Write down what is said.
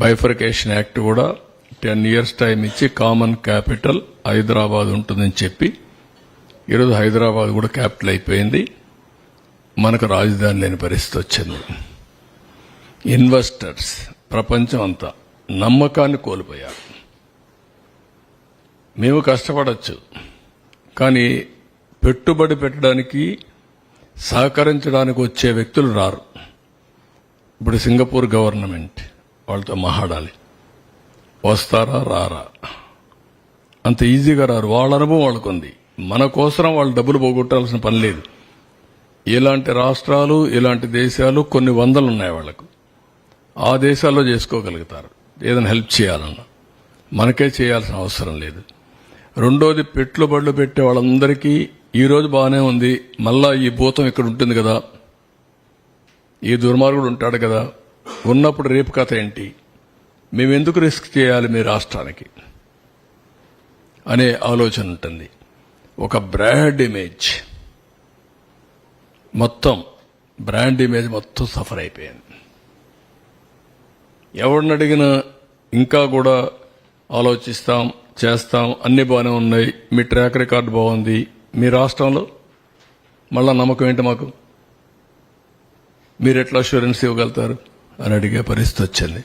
Bifurcation act కూడా ten years time ఇచ్చి common capital Hyderabad ఉంటుందని చెప్పి ఈరోజు హైదరాబాద్ కూడా క్యాపిటల్ అయిపోయింది. మనకు రాజధాని లేని పరిస్థితి వచ్చింది. ఇన్వెస్టర్స్ ప్రపంచం అంతా నమ్మకాన్ని కోల్పోయారు. మేము కష్టపడచ్చు కానీ పెట్టుబడి పెట్టడానికి సహకరించడానికి వచ్చే వ్యక్తులు రారు. ఇప్పుడు సింగపూర్ గవర్నమెంట్ వాళ్ళతో మహాడాలి వస్తారా రారా? అంత ఈజీగా రారు. వాళ్ళ అనుభవం వాళ్ళకుంది. మన కోసం వాళ్ళు డబ్బులు పోగొట్టాల్సిన పని లేదు. ఇలాంటి రాష్ట్రాలు ఇలాంటి దేశాలు కొన్ని వందలు ఉన్నాయి వాళ్ళకు. ఆ దేశాల్లో చేసుకోగలుగుతారు. ఏదైనా హెల్ప్ చేయాలన్నా. మనకే చేయాల్సిన అవసరం లేదు. రెండోది పెట్టుబడులు పెట్టే వాళ్ళందరికీ ఈరోజు బాగానే ఉంది. మళ్ళా ఈ భూతం ఇక్కడ ఉంటుంది కదా. ఈ దుర్మార్గుడు ఉంటాడు కదా. ఉన్నప్పుడు రేపు కథ ఏంటి? మేము ఎందుకు రిస్క్ చేయాలి మీ రాష్ట్రానికి? అనే ఆలోచన ఉంటుంది. ఒక బ్రాండ్ ఇమేజ్. మొత్తం బ్రాండ్ ఇమేజ్ మొత్తం సఫర్ అయిపోయింది. ఎవరిని అడిగినా ఇంకా కూడా ఆలోచిస్తాం చేస్తాం అన్ని బాగానే ఉన్నాయి. మీ ట్రాక్ రికార్డు బాగుంది. మీ రాష్ట్రంలో? మళ్ళా నమ్మకం ఏంటి మాకు? మీరు ఎట్లా అష్యూరెన్స్ ఇవ్వగలుగుతారు? అని అడిగే పరిస్థితి వచ్చింది.